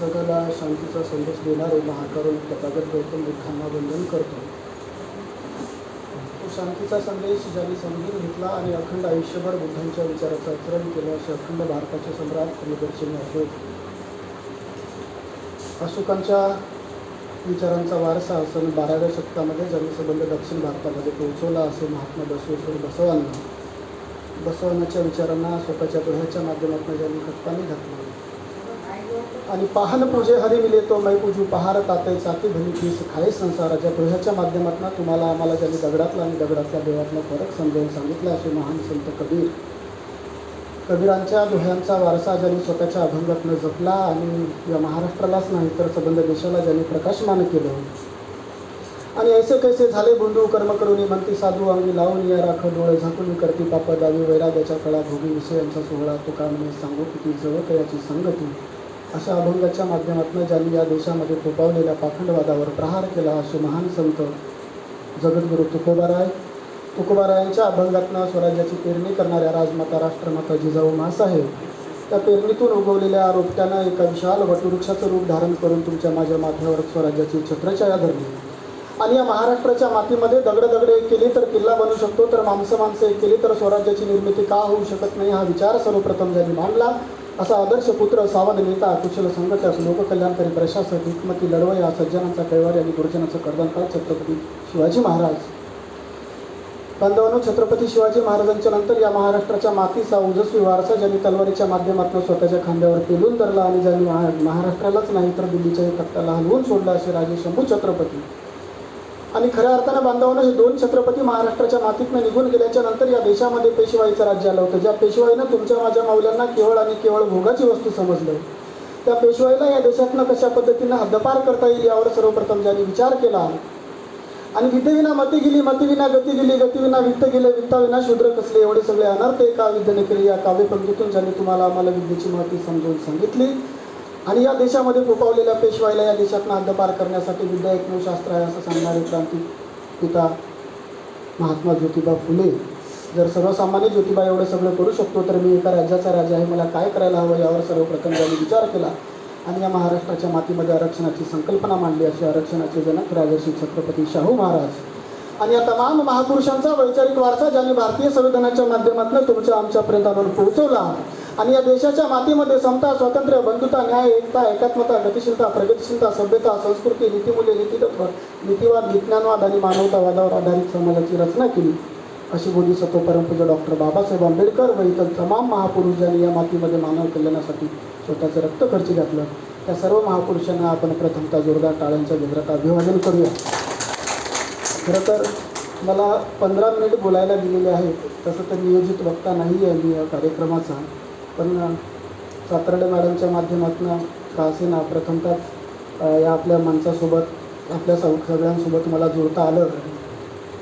जगाला शांतीचा संदेश देणारे महाकरुण तथागत गौतम बुद्धांना वंदन करतो. तो शांतीचा संदेश ज्यांनी समजून घेतला आणि अखंड आयुष्यभर बुद्धांच्या विचाराचं आचरण केलं असे अखंड भारताचे सम्राट प्रियदर्शनी अशोक अशोकांच्या विचारांचा वारसा सन बाराव्या शतकामध्ये ज्यांनी संबंध दक्षिण भारतामध्ये पोहोचवला असे महात्मा बसवेश्वर बसवांना बसवांच्या विचारांना स्वतःच्या डोळ्याच्या माध्यमातून ज्यांनी खतपाणी घातलं. आणि पाहन पूजे हरी मिले तो मै पूजू पहार ताते चाती भली पीस खाये संसाराच्या डोळ्याच्या माध्यमातून तुम्हाला आम्हाला ज्यांनी दगडातला आणि दगडातल्या देवातला फरक समजावून सांगितला असे महान संत कबीर. कबीरांच्या दोह्यांचा वारसा ज्यांनी स्वतःच्या अभंगातनं जपला आणि या महाराष्ट्रालाच नाही तर सबंध देशाला ज्यांनी प्रकाशमान केलं. आणि ऐसे कैसे झाले बुंदू कर्म करून म्हणती साधू अंगी लावून या राख डोळे झाकून करती पाप दावी वैराग्याच्या कळा भोगी विषयांचा सोहळा तो कामने सांगू किती जवळ याची संगती. अशा अभंगाच्या माध्यमातून ज्यांनी या देशामध्ये फोपावलेल्या पाखंडवादावर प्रहार केला असे महान संत जगद्गुरू तुकोबाराय तुकोबारायांच्या अभंगातनं स्वराज्याची पेरणी करणाऱ्या राजमाता राष्ट्रमाता जिजाऊ मासाहेब त्या पेरणीतून उगवलेल्या रोपट्यानं एका विशाल वटवृक्षाचं रूप धारण करून तुमच्या माझ्या माथ्यावर स्वराज्याची छत्रछाया धरली. आणि या महाराष्ट्राच्या मातीमध्ये दगड दगड एक केली तर किल्ला बनू शकतो तर माणसं माणसं एक केली तर स्वराज्याची निर्मिती का होऊ शकत नाही हा विचार सर्वप्रथम ज्यांनी मांडला असा आदर्श पुत्र सावध नेता कुशल संघटक लोककल्याणकारी प्रशासक हिकमती लढवया सज्जनांचा कैवारी आणि गुरुजनाचं कर्दनकाळ छत्रपती शिवाजी महाराज. बांधवांनो छत्रपती शिवाजी महाराजांच्या नंतर या महाराष्ट्राच्या मातीचा ओजस्वी वारसा ज्यांनी तलवारीच्या माध्यमातून स्वतःच्या खांद्यावर पेलून धरला आणि ज्यांनी महाराष्ट्रालाच नाही तर दिल्लीच्या तख्ताला हलवून सोडला असे राजे शंभू छत्रपती. आणि खऱ्या अर्थानं बांधवांनो हे दोन छत्रपती महाराष्ट्राच्या मातीतनं निघून गेल्याच्यानंतर या देशामध्ये पेशवाईचं राज्य आलं होतं. ज्या पेशवाईनं तुमच्या माझ्या माऊल्यांना केवळ आणि केवळ भोगाची वस्तू समजलं. त्या पेशवाईला या देशातनं कशा पद्धतीनं हद्दपार करता येईल यावर सर्वप्रथम ज्यांनी विचार केला आणि विद्येविना मती गेली मतीविना गती गेली गतीविना वित्त गेले वित्ताविना शूद्र कसले एवढे सगळे अनर्थ एका विद्येने केले. या काव्यपंक्तीतून ज्यांनी तुम्हाला आम्हाला विद्येची महती समजून सांगितली आणि या देशामध्ये फोपावलेल्या पेशवाईला या देशातनं अंधपार करण्यासाठी विद्या एकमेव शास्त्र आहे असं सांगणारे क्रांती पिता महात्मा ज्योतिबा फुले. जर सर्वसामान्य ज्योतिबा एवढं सगळं करू शकतो तर मी एका राज्याचा राजा आहे मला काय करायला हवं यावर सर्वप्रथम त्यांनी विचार केला. आणि या महाराष्ट्राच्या मातीमध्ये आरक्षणाची संकल्पना मांडली अशी आरक्षणाचे जनक राजर्षी छत्रपती शाहू महाराज. आणि या तमाम महापुरुषांचा वैचारिक वारसा ज्यांनी भारतीय संविधानाच्या माध्यमातून तुमच्या आमच्यापर्यंत आणून पोहोचवला आणि या देशाच्या मातीमध्ये समता स्वातंत्र्य बंधुता न्याय एकता एकात्मता गतिशीलता प्रगतिशीलता सभ्यता संस्कृती नीतिमूल्य नीतितत्व नीतिवाद विज्ञानवाद आणि मानवतावादावर आधारित समाजाची रचना केली. अशी बोधिसत्व परमपूज्य डॉक्टर बाबासाहेब आंबेडकर व इतर तमाम महापुरुष ज्यांनी या मातीमध्ये मानव कल्याणासाठी स्वतःचं रक्त खर्च घातलं. त्या सर्व महापुरुषांना आपण प्रथमतः जोरदार टाळ्यांच्या गजरात अभिवादन करूया. खरं तर मला पंधरा मिनिट बोलायला दिलेले आहेत. तसं तर नियोजित वक्ता नाही आहे मी या कार्यक्रमाचा. पण सातरडे मॅडमच्या माध्यमातून का असेना प्रथमतः या आपल्या माणसासोबत आपल्या सग सगळ्यांसोबत मला जुळता आलं.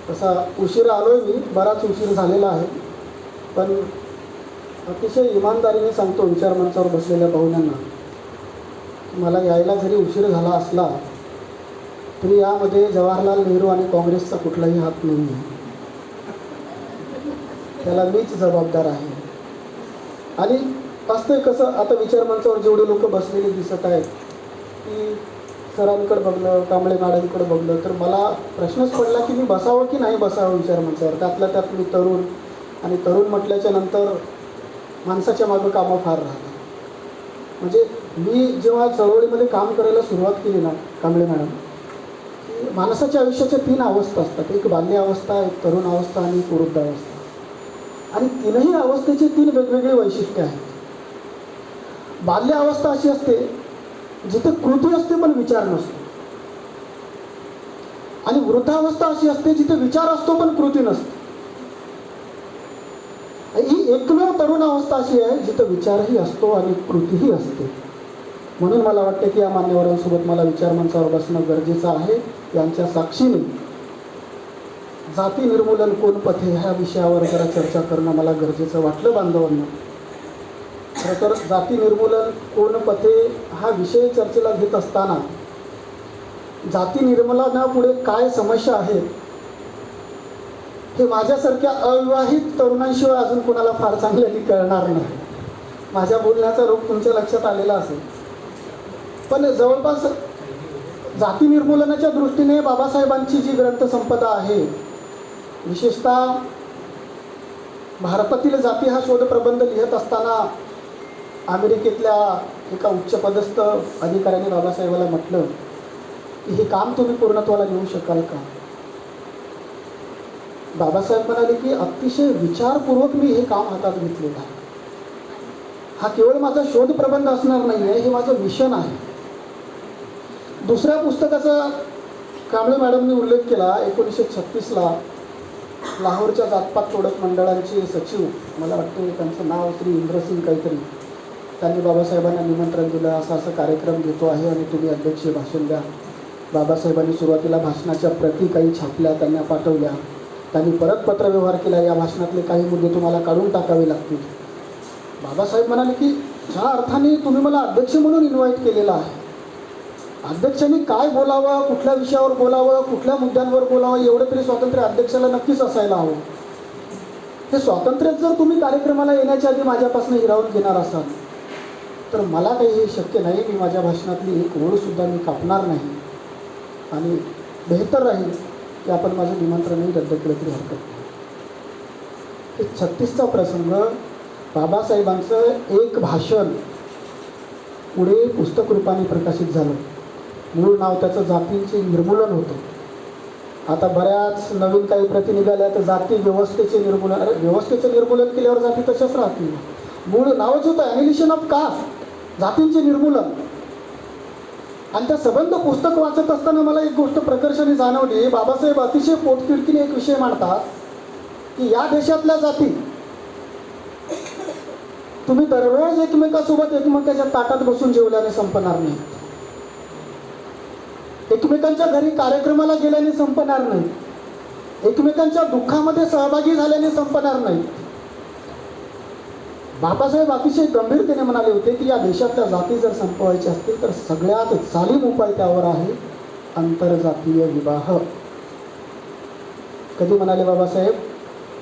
तसा उशीर आलो आहे मी बराच उशीर झालेला आहे. पण अतिशय इमानदारीने सांगतो विचार मंचावर बसलेल्या पाहुण्यांना मला यायला जरी उशीर झाला असला तरी यामध्ये जवाहरलाल नेहरू आणि काँग्रेसचा कुठलाही हात नाही आहे त्याला मीच जबाबदार आहे. आणि असतंय कसं आता विचार मंचावर जेवढे लोक बसलेले दिसत आहेत की सरांकडे बघलं कांबळे मॅडमकडे बघलं तर मला प्रश्नच पडला की मी बसावं की नाही बसावं विचार मंचावर? त्यातल्या त्यात मी तरुण आणि तरुण म्हटल्याच्या नंतर माणसाच्या मागं कामं फार राहतात. म्हणजे मी जेव्हा चळवळीमध्ये काम करायला सुरुवात केली ना कांबळे मॅडम माणसाच्या आयुष्याच्या तीन अवस्था असतात. एक बाल्य अवस्था एक तरुण अवस्था आणि एक वृद्ध अवस्था आणि तीनही अवस्थेचे तीन वेगवेगळे वैशिष्ट्य आहेत. बाल्य अवस्था अशी असते जिथे कृती असते पण विचार नसतो. आणि वृद्धावस्था अशी असते जिथे विचार असतो पण कृती नसते. ही एकमेव तरुण अवस्था अशी आहे जिथं विचारही असतो आणि कृतीही असते. म्हणून मला वाटतं की या मान्यवरांसोबत मला विचार मंचावर बसणं गरजेचं आहे. यांच्या साक्षीने जाती निर्मूलन कोण पथे ह्या विषयावर जरा चर्चा करणं मला गरजेचं वाटलं बांधवांना. खरं तर जाती निर्मूलन कोण पथे हा विषय चर्चेला घेत असताना जाती निर्मूलनापुढे काय समस्या आहेत हे माझ्यासारख्या अविवाहित तरुणांशिवाय अजून कोणाला फार चांगल्याने कळणार नाही. माझ्या बोलण्याचा रोग तुमच्या लक्षात आलेला असेल. पण जवळपास जाती निर्मूलनाच्या दृष्टीने बाबासाहेबांची जी ग्रंथसंपदा आहे विशेषतः भारतातील जाती हा शोधप्रबंध लिहित असताना अमेरिकेतल्या एका उच्चपदस्थ अधिकाऱ्याने बाबासाहेबाला म्हटलं की हे काम तुम्ही पूर्णत्वाला नेऊ शकाल का? बाबासाहेब म्हणाले की अतिशय विचारपूर्वक मी हे काम हातात घेतलेलं आहे. हा केवळ माझा शोधप्रबंध असणार नाही आहे हे माझं मिशन आहे. दुसऱ्या पुस्तकाचा कांबळे मॅडमनी उल्लेख केला एकोणीसशे छत्तीसला. लाहोरच्या जातपात तोडक मंडळांचे सचिव मला वाटते त्यांचं नाव श्री इंद्रसिंग काहीतरी. त्यांनी बाबासाहेबांना निमंत्रण दिलं असा असं कार्यक्रम घेतो आहे आणि तुम्ही अध्यक्षीय भाषण द्या. बाबासाहेबांनी सुरुवातीला भाषणाच्या प्रती काही छापल्या त्यांना पाठवल्या. त्यांनी परत पत्रव्यवहार केला या भाषणातले काही मुद्दे तुम्हाला काढून टाकावे लागतील. बाबासाहेब म्हणाले की ज्या अर्थाने तुम्ही मला अध्यक्ष म्हणून इन्व्हाइट केलेला आहे अध्यक्षांनी काय बोलावं कुठल्या विषयावर बोलावं कुठल्या मुद्द्यांवर बोलावं एवढं तरी स्वातंत्र्य अध्यक्षाला नक्कीच असायला हवं. हे स्वातंत्र्य जर तुम्ही कार्यक्रमाला येण्याच्या आधी माझ्यापासून हिरावून घेणार असाल तर मला काही हे शक्य नाही मी माझ्या भाषणातली एक ओळसुद्धा मी कापणार नाही. आणि बेहतर राहील की आपण माझं निमंत्रणही रद्द केलं तरी हरकत नाही. हे छत्तीसचा प्रसंग बाबासाहेबांचं एक भाषण पुढे पुस्तक रूपाने प्रकाशित झालं. मूळ नाव त्याचं जातींचे निर्मूलन होतं. आता बऱ्याच नवीन काही प्रती निघाल्या तर जाती व्यवस्थेचे निर्मूलन अरे व्यवस्थेचं निर्मूलन केल्यावर जाती तशाच राहतील. मूळ नावच होतं ॲनिलिशन ऑफ कास्ट जातींचे निर्मूलन. आणि त्या सबंध पुस्तक वाचत असताना मला एक गोष्ट प्रकर्षाने जाणवली. बाबासाहेब अतिशय पोटतिडकीने एक विषय मांडतात की या देशातल्या जाती तुम्ही दररोज एकमेकासोबत एकमेकाच्या ताटात बसून जेवल्याने संपणार नाही. एकमेकांच्या घरी कार्यक्रमाला गेल्याने संपणार नाही. एकमेकांच्या दुःखामध्ये सहभागी झाल्याने संपणार नाही. बाबासाहेब अतिशय गंभीरतेने म्हणाले होते की या देशातल्या जाती जर संपवायच्या असतील तर सगळ्यात चालीम उपाय त्यावर आहे आंतरजातीय विवाह. कधी म्हणाले बाबासाहेब?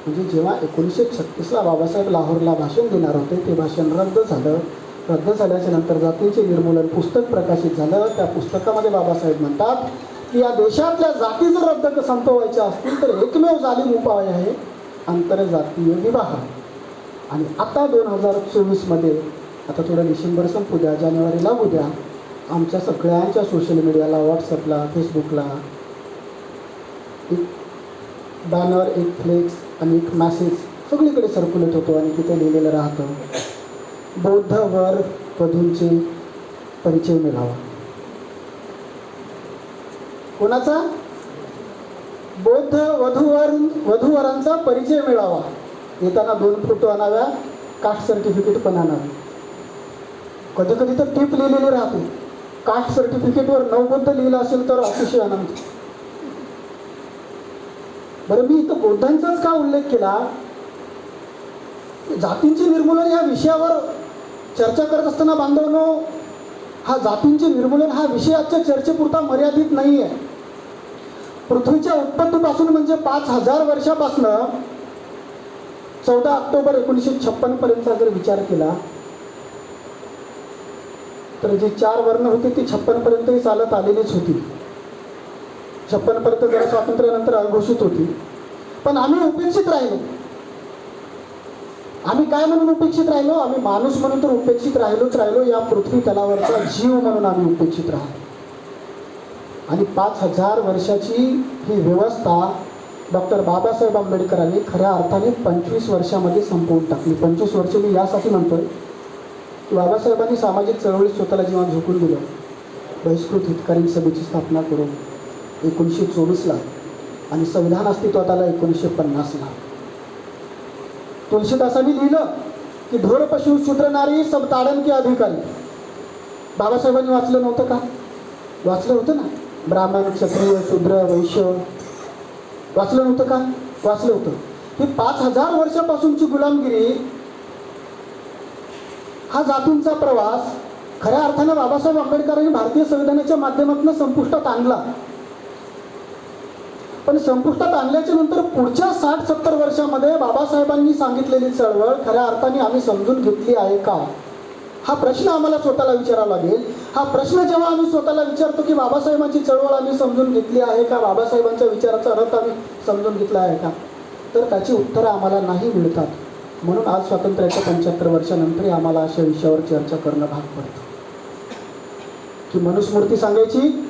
म्हणजे जेव्हा एकोणीसशे छत्तीसला बाबासाहेब लाहोरला भाषण देणार होते ते भाषण रद्द झालं. रद्द झाल्याच्यानंतर जातींचे निर्मूलन पुस्तक प्रकाशित झालं. त्या पुस्तकामध्ये बाबासाहेब म्हणतात की या देशातल्या जाती जर रद्द संपवायच्या असतील तर एकमेव जालीम उपाय आहे आंतरजातीय विवाह. आणि आता दोन हजार चोवीसमध्ये आता थोडं डिसेंबर संपू द्या जानेवारी लागू द्या आमच्या सगळ्यांच्या सोशल मीडियाला व्हॉट्सअपला फेसबुकला एक बॅनर एक फ्लेक्स आणि एक मॅसेज सगळीकडे सर्क्युलेट होतो आणि तिथे लिहिलेलं राहतं. बौद्ध वर वधूंचे परिचय मिळावा. कोणाचा? बौद्ध वधूवर वधूवरांचा परिचय मिळावा. येताना दोन फोटो आणाव्या कास्ट सर्टिफिकेट पण आणावे. कधी कधी तर टीप लिहिलेली राहते. कास्ट सर्टिफिकेटवर नवबद्ध लिहिलं असेल तर अतिशय आनंद. बरं मी इथं बौद्धांचाच का उल्लेख केला? जातींचे निर्मूलन या विषयावर चर्चा करत असताना बांधवांनो हा जातींचे निर्मूलन हा विषय आजच्या चर्चेपुरता मर्यादित नाही आहे पृथ्वीच्या उत्पत्तीपासून म्हणजे पाच हजार वर्षापासनं चौदा ऑक्टोबर एकोणीसशे छप्पनपर्यंतचा जर विचार केला तर जे चार वर्ण होते ती छप्पनपर्यंतही चालत आलेलीच होती. छप्पनपर्यंत जर जरा स्वातंत्र्यानंतर अघोषित होती. पण आम्ही उपेक्षित राहिलो. आम्ही काय म्हणून उपेक्षित राहिलो? आम्ही माणूस म्हणून तर उपेक्षित राहिलोच राहिलो. या पृथ्वी तलावरचा जीव म्हणून आम्ही उपेक्षित राहिलो. आणि पाच हजार वर्षाची ही व्यवस्था डॉक्टर बाबासाहेब आंबेडकरांनी खऱ्या अर्थाने पंचवीस वर्षामध्ये संपवून टाकली. पंचवीस वर्ष मी यासाठी म्हणतोय की बाबासाहेबांनी सामाजिक चळवळीत स्वतःला जेव्हा झोकून दिलं. बहिष्कृत हितकारी सभेची स्थापना करून एकोणीसशे चोवीसला आणि संविधान अस्तित्वात आलं एकोणीसशे पन्नासला. तुलसीदासांनी लिहिलं की ढोर पशु शूद्र नारी सब ताडन के अधिकारी बाबासाहेबांनी वाचलं नव्हतं का? वाचलं होतं ना? ब्राह्मण क्षत्रिय शूद्र वैश्य. वाचलं नव्हतं का? वाचलं होतं. ही पाच हजार वर्षापासूनची गुलामगिरी हा जातींचा प्रवास खऱ्या अर्थानं बाबासाहेब आंबेडकरांनी भारतीय संविधानाच्या माध्यमातून संपुष्टात आणला. पण संपुष्टात आणल्याच्या नंतर पुढच्या साठ सत्तर वर्षामध्ये बाबासाहेबांनी सांगितलेली चळवळ खऱ्या अर्थाने आम्ही समजून घेतली आहे का? हा प्रश्न आम्हाला स्वतःला विचारावा लागेल. हा प्रश्न जेव्हा आम्ही स्वतःला विचारतो की बाबासाहेबांची चळवळ आम्ही समजून घेतली आहे का? बाबासाहेबांच्या विचाराचा अर्थ आम्ही समजून घेतला आहे का? तर त्याची उत्तरं आम्हाला नाही मिळतात. म्हणून आज स्वातंत्र्याच्या पंच्याहत्तर वर्षानंतरही आम्हाला अशा विषयावर चर्चा करणं भाग पडतं. की मनुस्मृती सांगायची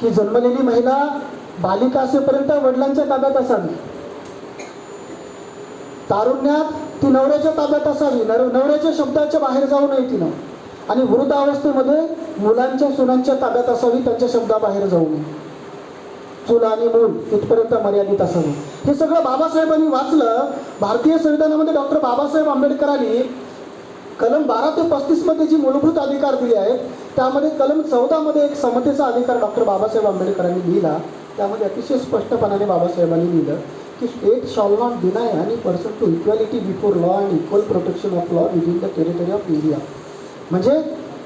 की जन्मलेली महिला बालिका असेपर्यंत वडिलांच्या ताब्यात असावी. तारुण्यात ती नवऱ्याच्या ताब्यात असावी. नर नवऱ्याच्या शब्दाच्या बाहेर जाऊ नये तिनं. आणि वृद्धावस्थेमध्ये मुलांच्या सुनांच्या ताब्यात असावी त्यांच्या शब्दाबाहेर जाऊ नये. चूल आणि मूल इथपर्यंत मर्यादित असावं. हे सगळं बाबासाहेबांनी वाचलं. भारतीय संविधानामध्ये डॉक्टर बाबासाहेब आंबेडकरांनी कलम बारा ते पस्तीसमध्ये जी मूलभूत अधिकार दिले आहेत त्यामध्ये कलम चौदामध्ये एक समतेचा अधिकार डॉक्टर बाबासाहेब आंबेडकरांनी लिहिला. त्यामध्ये अतिशय स्पष्टपणाने बाबासाहेबांनी लिहिलं की स्टेट शॉल नॉट डिनाय आणि person to equality before law and equal protection of law within the territory of India म्हणजे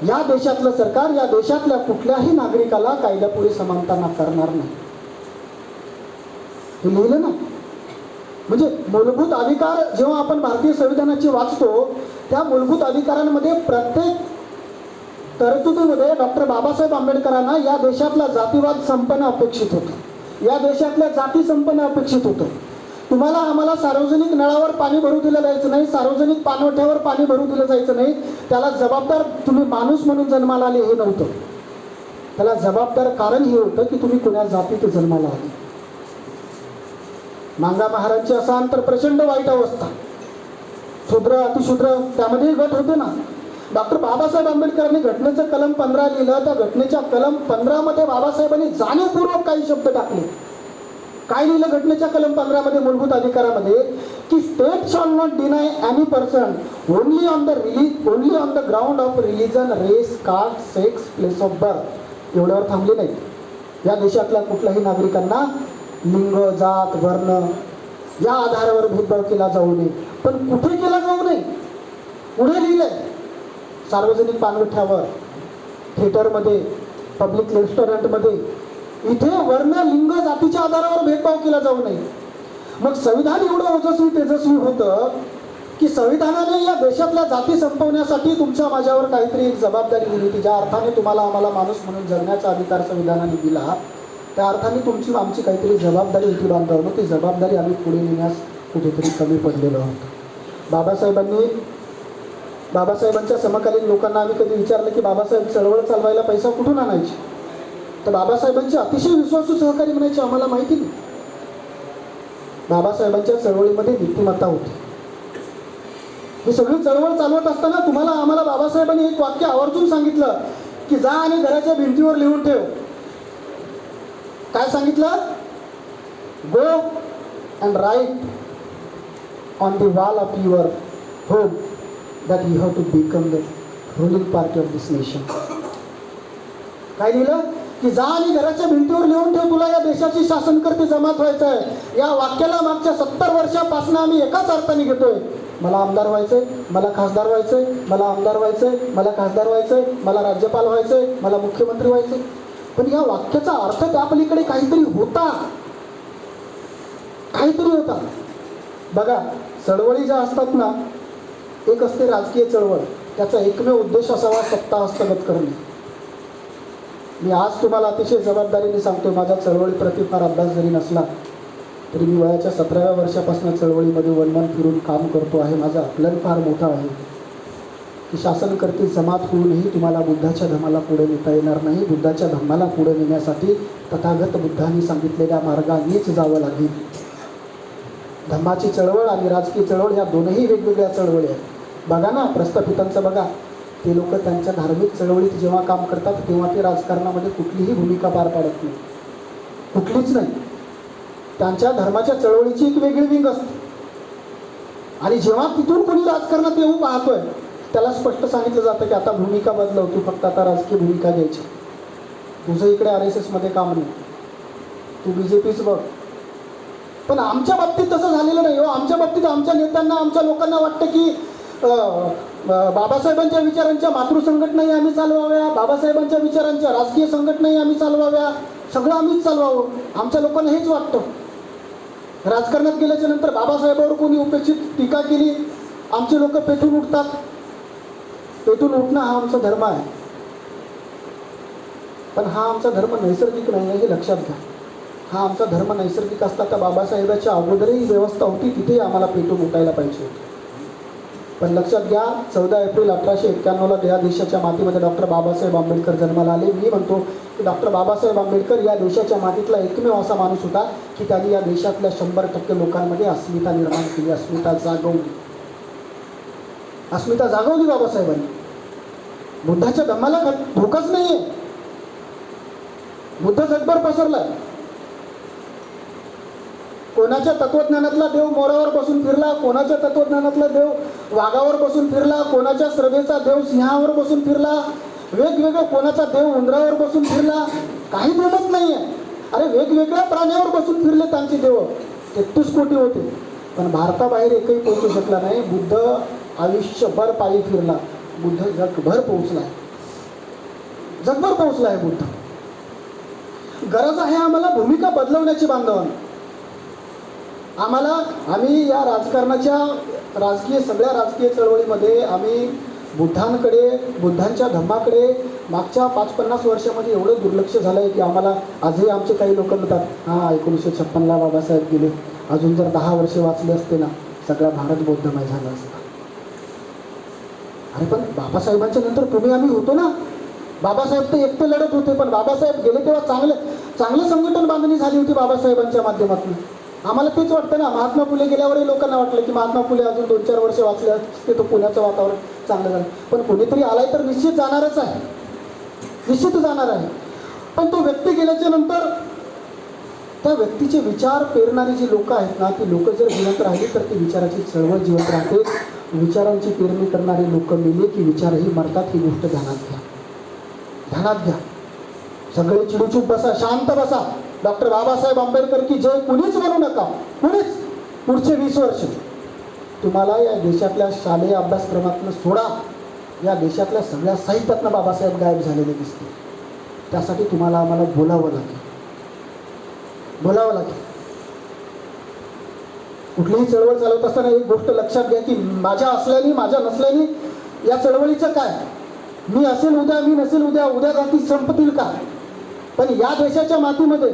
या देशातलं सरकार या देशातल्या कुठल्याही नागरिकाला कायद्यापुढे समानता नाकारणार नाही. हे लिहिलं ना? म्हणजे मूलभूत अधिकार जेव्हा आपण भारतीय संविधानाची वाचतो त्या मूलभूत अधिकारांमध्ये प्रत्येक तरतुदीमध्ये डॉक्टर बाबासाहेब आंबेडकरांना या देशातला जातीवाद संपन्न अपेक्षित होतं. या देशातल्या जाती संपन्न अपेक्षित होतं. तुम्हाला आम्हाला सार्वजनिक नळावर पाणी भरू दिलं जायचं नाही सार्वजनिक पाणवठ्यावर पाणी भरू दिलं जायचं नाही त्याला जबाबदार तुम्ही माणूस म्हणून जन्माला आले हे नव्हतं. त्याला जबाबदार कारण हे होतं की तुम्ही कुण्या जातीत जन्माला आले. मांगा महाराजची असाल तर प्रचंड वाईट अवस्था. शूद्र अतिशूद्र त्यामध्येही गट होते ना? डॉक्टर बाबासाहेब आंबेडकरांनी घटनेचं कलम पंधरा लिहिलं त्या घटनेच्या कलम पंधरामध्ये बाबासाहेबांनी जाणीवपूर्वक काही शब्द टाकले. काय लिहिलं घटनेच्या कलम पंधरामध्ये मूलभूत अधिकारामध्ये? की state shall not deny any person only on the release only on the ground of religion race caste sex place of birth एवढ्यावर थांबले नाही या देशातल्या कुठल्याही नागरिकांना लिंग जात वर्ण या आधारावर भेदभाव केला जाऊ नये. पण कुठे केला जाऊ नये? पुढे लिहिलंय. सार्वजनिक पानवठ्यावर थिएटरमध्ये पब्लिक रेस्टॉरंटमध्ये. इथे वर्ण लिंग जातीच्या आधारावर भेदभाव केला जाऊ नये. मग संविधान एवढं ओजस्वी तेजस्वी होतं की संविधानाने या देशातल्या जाती संपवण्यासाठी तुमच्या माझ्यावर काहीतरी एक जबाबदारी दिली होती. ज्या अर्थाने तुम्हाला आम्हाला माणूस म्हणून जगण्याचा अधिकार संविधानाने दिला. त्या अर्थाने तुमची आमची काहीतरी जबाबदारी होती बांधवांनो ती जबाबदारी आम्ही पुढे नेण्यास कुठेतरी कमी पडलेलो आहोत. बाबासाहेबांनी बाबासाहेबांच्या समकालीन लोकांना आम्ही कधी विचारलं की बाबासाहेब चळवळ चालवायला पैसा कुठून आणायची? तर बाबासाहेबांचे अतिशय विश्वासू सहकारी म्हणायचे आम्हाला माहिती नाही. बाबासाहेबांच्या चळवळीमध्ये नीतिमत्ता होती. ही सगळी चळवळ चालवत असताना तुम्हाला आम्हाला बाबासाहेबांनी एक वाक्य आवर्जून सांगितलं की जा आणि घराच्या भिंतीवर लिहून ठेव. काय सांगितलं? Go and write on the wall of your home that you have to become the ruling party of this nation काय लिहिलं? की जा आणि घराच्या भिंतीवर लिहून ठेव तुला या देशाची शासनकर्ते जमात व्हायचं आहे. या वाक्याला मागच्या सत्तर वर्षापासून आम्ही एकाच अर्थाने घेतोय. मला आमदार व्हायचंय मला खासदार व्हायचंय मला आमदार व्हायचंय मला खासदार व्हायचंय मला राज्यपाल व्हायचंय मला मुख्यमंत्री व्हायचंय. पण या वाक्याचा अर्थ त्या पलीकडे काहीतरी होता. काहीतरी होता. बघा चळवळी ज्या असतात ना एक असते राजकीय चळवळ. त्याचा एकमेव उद्देश असावा सत्ता हस्तगत करणे. मी आज तुम्हाला अतिशय जबाबदारीने सांगतो माझा चळवळीप्रती फार अभ्यास जरी नसला तरी मी वयाच्या सतराव्या वर्षापासून चळवळीमध्ये वनवन फिरून काम करतो आहे. माझा आकलन फार मोठा आहे. की शासनकर्ते जमात होऊनही तुम्हाला बुद्धाच्या धमाला पुढे नेता येणार नाही. बुद्धाच्या धम्माला पुढे नेण्यासाठी तथागत बुद्धांनी सांगितलेल्या मार्गानेच जावं लागेल. धम्माची चळवळ आणि राजकीय चळवळ ह्या दोनही वेगवेगळ्या चळवळी आहेत. बघा ना प्रस्थापितांचं बघा. ते लोक त्यांच्या धार्मिक चळवळीत जेव्हा काम करतात तेव्हा ते राजकारणामध्ये कुठलीही भूमिका पार पाडत नाही. कुठलीच नाही. त्यांच्या धर्माच्या चळवळीची एक वेगळी विंग असते. आणि जेव्हा तिथून कोणी राजकारणात येऊ पाहतोय त्याला स्पष्ट सांगितलं जातं की आता भूमिका बदलव तू फक्त आता राजकीय भूमिका घ्यायची. तुझं इकडे आर एस एसमध्ये काम नाही. तू बी जे पीच बघ. पण आमच्या बाबतीत तसं झालेलं नाही हो. आमच्या बाबतीत आमच्या नेत्यांना आमच्या लोकांना वाटतं की बाबासाहेबांच्या विचारांच्या मातृसंघटनाही आम्ही चालवाव्या बाबासाहेबांच्या विचारांच्या राजकीय संघटनाही आम्ही चालवाव्या सगळं आम्हीच चालवावं. आमच्या लोकांना हेच वाटतं. राजकारणात गेल्याच्यानंतर बाबासाहेबांवर कोणी उपेक्षित टीका केली आमचे लोक पेटून उठतात. तेथून उठणं हा आमचा धर्म आहे. पण हा आमचा धर्म नैसर्गिक नाही आहे हे लक्षात घ्या. हा आमचा धर्म नैसर्गिक असता तर बाबासाहेबाच्या अगोदरही व्यवस्था होती तिथेही आम्हाला पेटून उठायला पाहिजे होती. पण लक्षात घ्या चौदा एप्रिल अठराशे एक्क्याण्णवला या देशाच्या मातीमध्ये डॉक्टर बाबासाहेब आंबेडकर जन्माला आले. मी म्हणतो की डॉक्टर बाबासाहेब आंबेडकर या देशाच्या मातीतला एकमेव असा माणूस होता की त्यांनी या देशातल्या शंभर टक्के लोकांमध्ये अस्मिता निर्माण केली. अस्मिता जागवली. अस्मिता जागवली बाबासाहेबांनी. बुद्धाच्या धम्माला धोकाच नाहीये. बुद्ध जगभर पसरलाय. कोणाच्या तत्वज्ञानातला देव मोरावर बसून फिरला कोणाच्या तत्वज्ञानातला देव वाघावर बसून फिरला कोणाच्या श्रद्धेचा देव सिंहावर बसून फिरला वेगवेगळं कोणाचा देव उंदरावर बसून फिरला काही जमत नाहीये. अरे वेगवेगळ्या प्राण्यावर बसून फिरले त्यांचे देव. तेहतीस कोटी होते. पण भारताबाहेर एकही पोहोचू शकला नाही. बुद्ध आयुष्यभर पायी फिरला. बुद्ध जगभर पोहोचला आहे जगभर पोहोचला आहे बुद्ध. गरज आहे आम्हाला भूमिका बदलवण्याची बांधवांना. आम्हाला आम्ही या राजकारणाच्या राजकीय सगळ्या राजकीय चळवळीमध्ये आम्ही बुद्धांकडे बुद्धांच्या धम्माकडे मागच्या पाच पन्नास वर्षामध्ये एवढं दुर्लक्ष झालं आहे की आम्हाला आजही आमचे काही लोक म्हणतात हां एकोणीसशे छप्पनला बाबासाहेब गेले. अजून जर दहा वर्षे वाचले असते ना सगळा भारत बौद्धमय झाला असता. अरे पण बाबासाहेबांच्या नंतर तुम्ही आम्ही होतो ना. बाबासाहेब ते एकटे लढत होते पण बाबासाहेब गेले तेव्हा चांगले चांगलं संघटन बांधणी झाली होती बाबासाहेबांच्या माध्यमातून. आम्हाला तेच वाटतं ना महात्मा फुले गेल्यावरही लोकांना वाटलं की महात्मा फुले अजून दोन चार वर्ष वाचले असते तो पुण्याचं वातावरण चांगलं झालं. पण कोणीतरी आलाय तर निश्चित जाणारच आहे. निश्चित जाणार आहे. पण तो व्यक्ती गेल्याच्यानंतर त्या व्यक्तीचे विचार पेरणारी जी लोक आहेत ना ती लोक जर जिवंत राहिली तर ती विचाराची चळवळ जिवंत राहते. विचारांची पेरणी करणारी लोक मेले की विचारही मरतात ही गोष्ट ध्यानात घ्या. ध्यानात घ्या. सगळे चिडूचूप बसा शांत बसा. डॉक्टर बाबासाहेब आंबेडकर की जय कुणीच म्हणू नका. कुणीच. पुढचे वीस वर्ष. तुम्हाला या देशातल्या शालेय अभ्यासक्रमातनं सोडा. या देशातल्या सगळ्या साहित्यातनं बाबासाहेब गायब झालेले दिसते त्यासाठी तुम्हाला आम्हाला बोलावं लागेल. बोलावं लागेल. कुठलीही चळवळ चालवत असताना एक गोष्ट लक्षात घ्या की माझ्या असल्याने माझ्या नसल्याने या चळवळीचं काय? मी असेल उद्या मी नसेल उद्या उद्या जाती संपतील का? पण या देशाच्या मातीमध्ये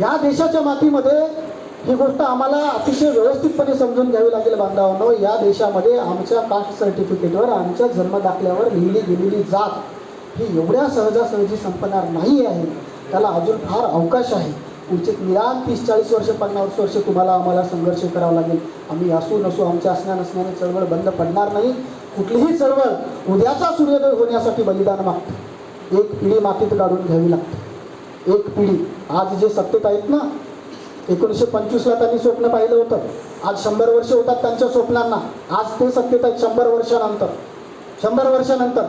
या देशाच्या मातीमध्ये ही गोष्ट आम्हाला अतिशय व्यवस्थितपणे समजून घ्यावी लागेल बांधवांनो. या देशामध्ये आमच्या कास्ट सर्टिफिकेटवर आमच्या जन्मदाखल्यावर लिहिली गेलेली जात ही एवढ्या सहजासहजी संपणार नाही आहे त्याला अजून फार अवकाश आहे. पुढचे निदान तीस चाळीस वर्ष पन्नास वर्ष तुम्हाला आम्हाला संघर्ष करावा लागेल. आम्ही असू नसू आमच्या असण्या नसण्याने चळवळ बंद पडणार नाही. कुठलीही चळवळ उद्याचा सूर्योदय होण्यासाठी बलिदान मागते. एक पिढी मातीत काढून घ्यावी लागते. एक पिढी आज जे सत्तेत आहेत ना एकोणीसशे पंचवीसला त्यांनी स्वप्न पाहिलं होतं. आज शंभर वर्ष होतात त्यांच्या स्वप्नांना. आज ते सत्तेत आहेत शंभर वर्षानंतर. शंभर वर्षानंतर.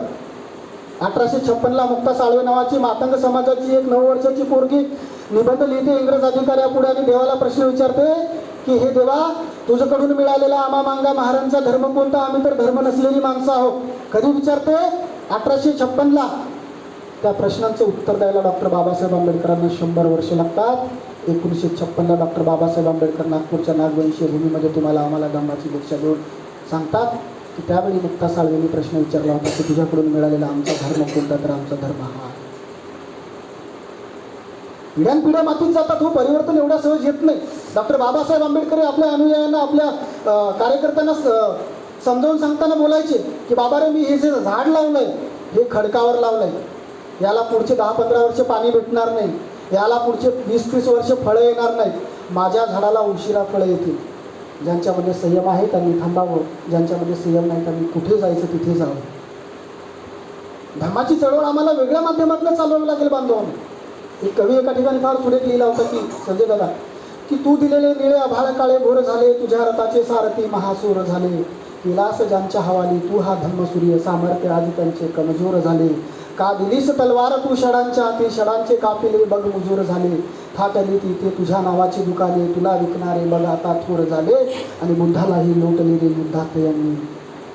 अठराशे छप्पनला मुक्ता साळवे नावाची मातंग समाजाची एक नऊ वर्षाची पोरगी निबंध लिहिते इंग्रज अधिकाऱ्यापुढे आणि देवाला प्रश्न विचारते की हे देवा तुझ्याकडून मिळालेला आमा मांगा महाराजांचा धर्म कोणता? आम्ही तर धर्म नसलेली माणसं आहोत. कधी विचारते? अठराशे छप्पनला. त्या प्रश्नांचं उत्तर द्यायला डॉक्टर बाबासाहेब आंबेडकरांना शंभर वर्ष लागतात. एकोणीसशे छप्पनला डॉक्टर बाबासाहेब आंबेडकर नागपूरच्या नागवंशीय भूमीमध्ये तुम्हाला आम्हाला दंबाची दीक्षा देऊन सांगतात की त्यावेळी मुक्ता साळवेंनी प्रश्न विचारला होता की तुझ्याकडून मिळालेला आमचा धर्म कोणता? तर आमचा धर्म हा पिढ्यानपिढ्या मातीत जातात हो परिवर्तन एवढ्या सहज येत नाही. डॉक्टर बाबासाहेब आंबेडकर आपल्या अनुयायांना आपल्या कार्यकर्त्यांना स- समजावून सांगताना बोलायचे की बाबा रे मी हे जे झाड लावलंय हे खडकावर लावलंय. याला पुढचे दहा पंधरा वर्ष पाणी भेटणार नाही. याला पुढचे वीस तीस वर्ष फळं येणार नाहीत. माझ्या झाडाला उशिरा फळं येतील. ज्यांच्यामध्ये संयम आहे त्यांनी थांबावं. ज्यांच्यामध्ये संयम नाही त्यांनी कुठे जायचं तिथे जावं. धर्माची चळवळ आम्हाला वेगळ्या माध्यमातून चालवावी लागेल बांधवांना. एक कवी एका ठिकाणी फार सुरेख लिहिला होता की संजय दादा की तू दिलेले निळे आभाळ काळे भोर झाले तुझ्या रथाचे सारथी महासूर झाले. विलास ज्यांच्या हवाली तू हा धर्मसूर्य सामर्थ्य आधी त्यांचे कमजोर झाले. का दिलीस तलवार तू षडांच्या ती षडांचे कापिले बघ मुजूर झाले. थाटली तिथे तुझ्या नावाची दुकाने तुला विकणारे बघ आता थोर झाले. आणि बुद्धालाही लोटले रे युद्धात यांनी.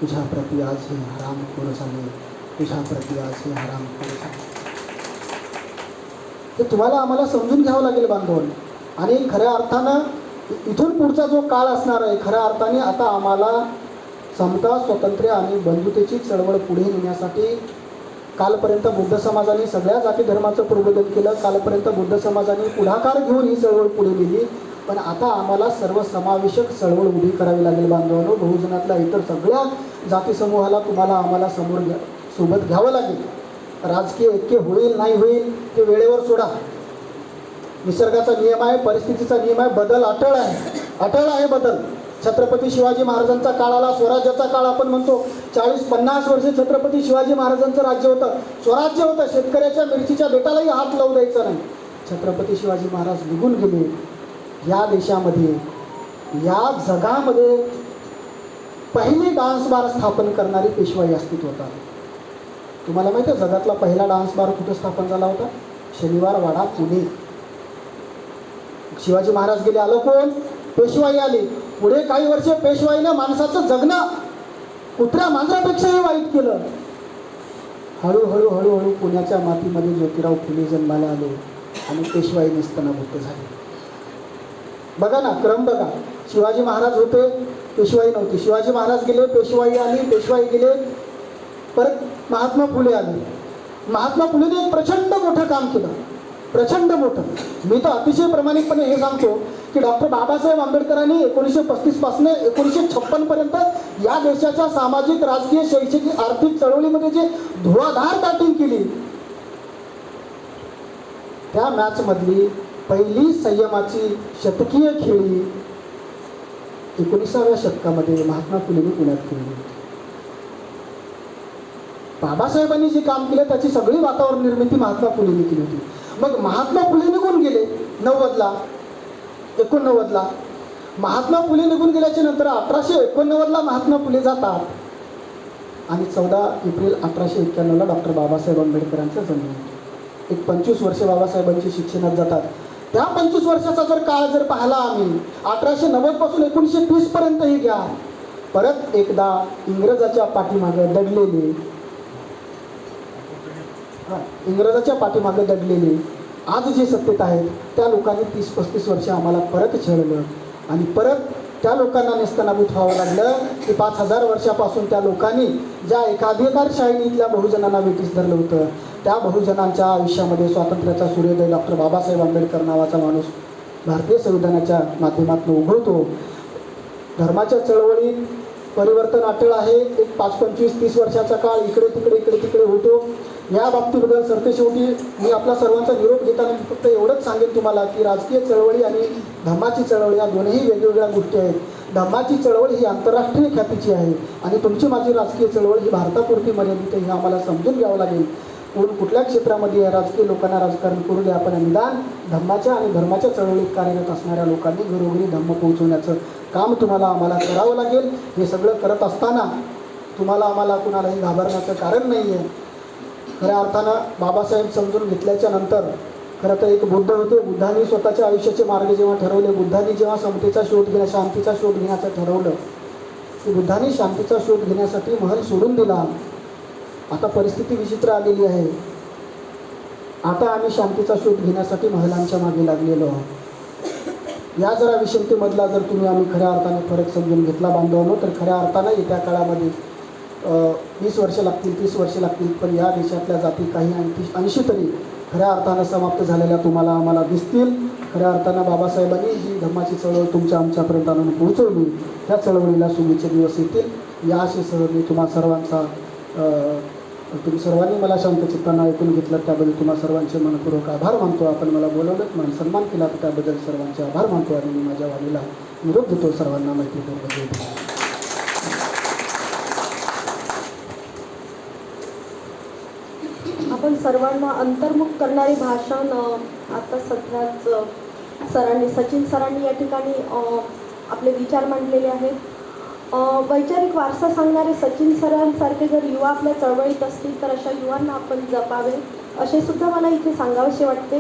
तुझ्या प्रति आज हे हरामखोर झाले. तुझ्या प्रति आज हे हरामखोर झाले. ते तुम्हाला आम्हाला समजून घ्यावं लागेल बांधवांनी आणि खऱ्या अर्थानं इथून पुढचा जो काळ असणार आहे खऱ्या अर्थाने आता आम्हाला समता स्वातंत्र्य आणि बंधुतेची चळवळ पुढे नेण्यासाठी कालपर्यंत बुद्ध समाजाने सगळ्या जाती धर्माचं प्रबोधन केलं. कालपर्यंत बुद्ध समाजाने पुढाकार घेऊन ही चळवळ पुढे गेली पण आता आम्हाला सर्वसमावेशक चळवळ उभी करावी लागेल बांधवांनो. बहुजनातल्या इतर सगळ्या जाती समूहाला तुम्हाला आम्हाला समोर घ्या सोबत घ्यावं लागेल. राजकीय ऐक्य होईल नाही होईल ते वेळेवर सोडा. निसर्गाचा नियम आहे परिस्थितीचा नियम आहे बदल अटळ आहे. अटळ आहे बदल. छत्रपती शिवाजी महाराजांचा काळ आला स्वराज्याचा काळ आपण म्हणतो चाळीस पन्नास वर्षे छत्रपती शिवाजी महाराजांचं राज्य होतं. स्वराज्य होतं शेतकऱ्याच्या मिरचीच्या बेटालाही हात लावू द्यायचा नाही. छत्रपती शिवाजी महाराज निघून गेले. या देशामध्ये या जगामध्ये पहिली डान्स बार स्थापन करणारी पेशवाई अस्तित्वात आली. तुम्हाला माहिती आहे जगातला पहिला डान्स बार कुठं स्थापन झाला होता? शनिवार वाडा पुणे. शिवाजी महाराज गेले आलं कोण? पेशवाई आली. पुढे काही वर्ष पेशवाईनं माणसाचं जगणं कुत्र्या मांजरापेक्षाही वाईट केलं. हळूहळू हळूहळू पुण्याच्या मातीमध्ये ज्योतिराव फुले जन्माला आले आणि पेशवाई निस्तनाभूत झाली. बघा ना क्रम बघा. शिवाजी महाराज होते पेशवाई नव्हती. शिवाजी महाराज गेले पेशवाई आली पेशवाई गेले परत महात्मा फुले आले. महात्मा फुलेने एक प्रचंड मोठं काम केलं. प्रचंड मोठं. मी तर अतिशय प्रामाणिकपणे हे सांगतो की डॉक्टर बाबासाहेब आंबेडकरांनी एकोणीसशे पस्तीसपासून एकोणीसशे छप्पनपर्यंत या देशाच्या सामाजिक राजकीय शैक्षणिक आर्थिक चळवळीमध्ये जे धुवाधार बॅटिंग केली त्या मॅचमधली पहिली संयमाची शतकीय खेळी एकोणीसाव्या शतकामध्ये महात्मा फुलेने पुण्यात खेळली. बाबासाहेबांनी जे काम केलं त्याची सगळी वातावरण निर्मिती महात्मा फुलेंनी केली होती. मग महात्मा फुले निघून गेले नव्वदला एकोणनव्वदला. महात्मा फुले निघून गेल्याच्यानंतर अठराशे एकोणनव्वदला महात्मा फुले जातात. आणि चौदा एप्रिल अठराशे एक्क्याण्णवला डॉक्टर बाबासाहेब आंबेडकरांचा जन्म. होतो एक पंचवीस वर्ष बाबासाहेबांची शिक्षणात जातात. त्या पंचवीस वर्षाचा जर काळ जर पाहिला आम्ही अठराशे नव्वदपासून एकोणीसशे तीसपर्यंतही घ्या. परत एकदा इंग्रजाच्या पाठीमागं दडलेले इंग्रजाच्या पाठीमागे दडलेले आज जे सत्तेत आहेत त्या लोकांनी तीस पस्तीस वर्ष आम्हाला परत छळलं. आणि परत त्या लोकांना नेस्तनाभूत व्हावं लागलं की पाच हजार वर्षापासून त्या लोकांनी ज्या एकाधिकारशाहीने इथल्या बहुजनांना वेटीस धरलं होतं त्या बहुजनांच्या आयुष्यामध्ये स्वातंत्र्याचा सूर्योदय डॉक्टर बाबासाहेब आंबेडकर नावाचा माणूस भारतीय संविधानाच्या माध्यमातून उघडतो. धर्माच्या चळवळीत परिवर्तन अटळ आहे. एक पाच पंचवीस तीस वर्षाचा काळ इकडे तिकडे इकडे तिकडे होतो. या बाबतीबद्दल सरतेशेवटी मी आपला सर्वांचा निरोप घेताना मी फक्त एवढंच सांगेन तुम्हाला की राजकीय चळवळी आणि धम्माची चळवळ या दोन्ही वेगवेगळ्या गोष्टी आहेत. धम्माची चळवळ ही आंतरराष्ट्रीय ख्यातीची आहे आणि तुमची माझी राजकीय चळवळ ही भारतापुरती मर्यादित हे आम्हाला समजून घ्यावं लागेल. कोण कुठल्या क्षेत्रामध्ये या राजकीय लोकांना राजकारण करू द्या आपण निदान धम्माच्या आणि धर्माच्या चळवळीत कार्यरत असणाऱ्या लोकांनी घरोघरी धम्म पोहोचवण्याचं काम तुम्हाला आम्हाला करावं लागेल. हे सगळं करत असताना तुम्हाला आम्हाला कुणालाही घाबरण्याचं कारण नाही आहे खऱ्या अर्थानं बाबासाहेब समजून घेतल्याच्या नंतर खरं तर एक बुद्ध होते. बुद्धांनी स्वतःच्या आयुष्याचे मार्ग जेव्हा ठरवले बुद्धांनी जेव्हा समतेचा शोध घेण्या शांतीचा शोध घेण्याचं ठरवलं की बुद्धांनी शांतीचा शोध घेण्यासाठी महल सोडून दिला. आता परिस्थिती विचित्र आलेली आहे. आता आम्ही शांतीचा शोध घेण्यासाठी महिलांच्या मागे लागलेलो आहोत. या जरा विषमतेमधला जर तुम्ही आम्ही खऱ्या अर्थाने फरक समजून घेतला बांधवांनो तर खऱ्या अर्थानं येत्या काळामध्ये वीस वर्ष लागतील तीस वर्ष लागतील पण या देशातल्या जाती काही ऐंशी ऐंशी तरी खऱ्या अर्थानं समाप्त झालेल्या तुम्हाला आम्हाला दिसतील. खऱ्या अर्थानं बाबासाहेबांनी जी धर्माची चळवळ तुमच्या आमच्यापर्यंत आणून पोहोचवली. त्या चळवळीला शुभेच्छा दिवस येतील. या आशेसह मी तुम्हा सर्वांचा तुम्ही सर्वांनी मला शांत चित्तानं ऐकून घेतलं त्याबद्दल तुम्हा सर्वांचे मनपूर्वक आभार मानतो. आपण मला बोलवलं मान सन्मान केला त्याबद्दल सर्वांचे आभार मानतो आणि मी माझ्या वाणीला निरोप देतो. सर्वांना माहिती जय आपण सर्वांना अंतर्मुख करणारे भाषण आता सध्याच सरांनी सचिन सरांनी या ठिकाणी आपले विचार मांडलेले आहेत. वैचारिक वारसा सांगणारे सचिन सरांसारखे जर युवा आपल्या चळवळीत असतील तर अशा युवांना आपण जपावे असे सुद्धा मला इथे सांगावेसे वाटते.